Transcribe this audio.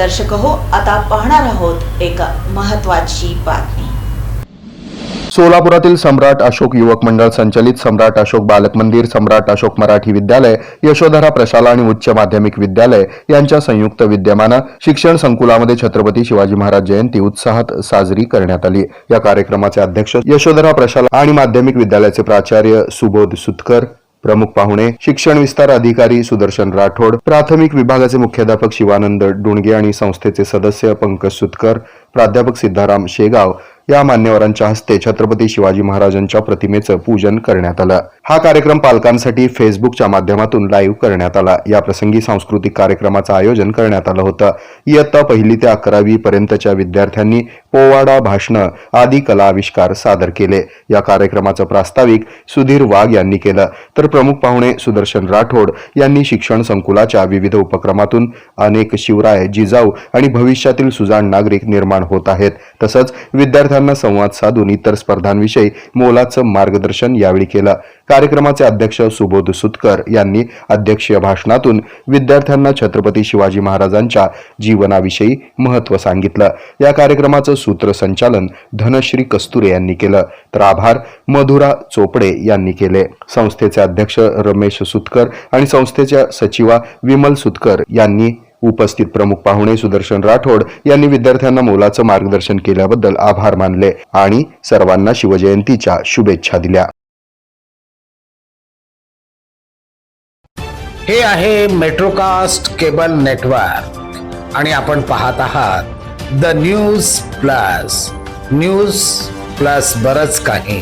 दर्शक हो आता पाहणार आहोत एक महत्वाची बातमी. सोलापुरातील सम्राट अशोक युवक मंडळ संचलित सम्राट अशोक बालक मंदिर सम्राट अशोक मराठी विद्यालय यशोधरा प्रशाला आणि उच्च माध्यमिक विद्यालय यांच्या संयुक्त विद्यमानं शिक्षण संकुलामध्ये छत्रपती शिवाजी महाराज जयंती उत्साहात साजरी करण्यात आली. या कार्यक्रमाचे अध्यक्ष यशोधरा प्रशाला आणि माध्यमिक विद्यालयाचे प्राचार्य सुबोध सुतकर प्रमुख पाहुणे शिक्षण विस्तार अधिकारी सुदर्शन राठोड प्राथमिक विभागाचे मुख्याध्यापक शिवानंद डुणगे आणि संस्थेचे सदस्य पंकज सुतकर प्राध्यापक सिद्धाराम शेगाव या मान्यवरांच्या हस्ते छत्रपती शिवाजी महाराजांच्या प्रतिमेचं पूजन करण्यात आलं. हा कार्यक्रम पालकांसाठी फेसबुकच्या माध्यमातून लाईव्ह करण्यात आला. या प्रसंगी सांस्कृतिक कार्यक्रमाचं आयोजन करण्यात आलं होतं. इयत्ता पहिली ते अकरावी पर्यंतच्या विद्यार्थ्यांनी पोवाडा भाषणं आदी कला आविष्कार सादर केले. या कार्यक्रमाचं प्रास्ताविक सुधीर वाघ यांनी केलं. तर प्रमुख पाहुणे सुदर्शन राठोड यांनी शिक्षण संकुलाच्या विविध उपक्रमातून अनेक शिवराय जिजाऊ आणि भविष्यातील सुजाण नागरिक निर्माण होत आहेत. तसंच विद्यार्थ्यांना संवाद साधून इतर स्पर्धांविषयी मोलाचं मार्गदर्शन यावेळी केलं. कार्यक्रमाचे अध्यक्ष सुबोध सुतकर यांनी अध्यक्षीय भाषणातून विद्यार्थ्यांना छत्रपती शिवाजी महाराजांच्या जीवनाविषयी महत्त्व सांगितलं. या कार्यक्रमाचं सूत्रसंचालन धनश्री कस्तुरे यांनी केलं. तर आभार मधुरा चोपडे यांनी केले. संस्थेचे अध्यक्ष रमेश सुतकर आणि संस्थेच्या सचिवा विमल सुतकर यांनी उपस्थित प्रमुख पाहुणे सुदर्शन राठोड यांनी विद्यार्थ्यांना मोलाचं मार्गदर्शन केल्याबद्दल आभार मानले आणि सर्वांना शिवजयंतीच्या शुभेच्छा दिल्या. हे आहे मेट्रोकास्ट केबल नेटवर्क आणि आपण पाहत आहात the news plus news plus बरच काही.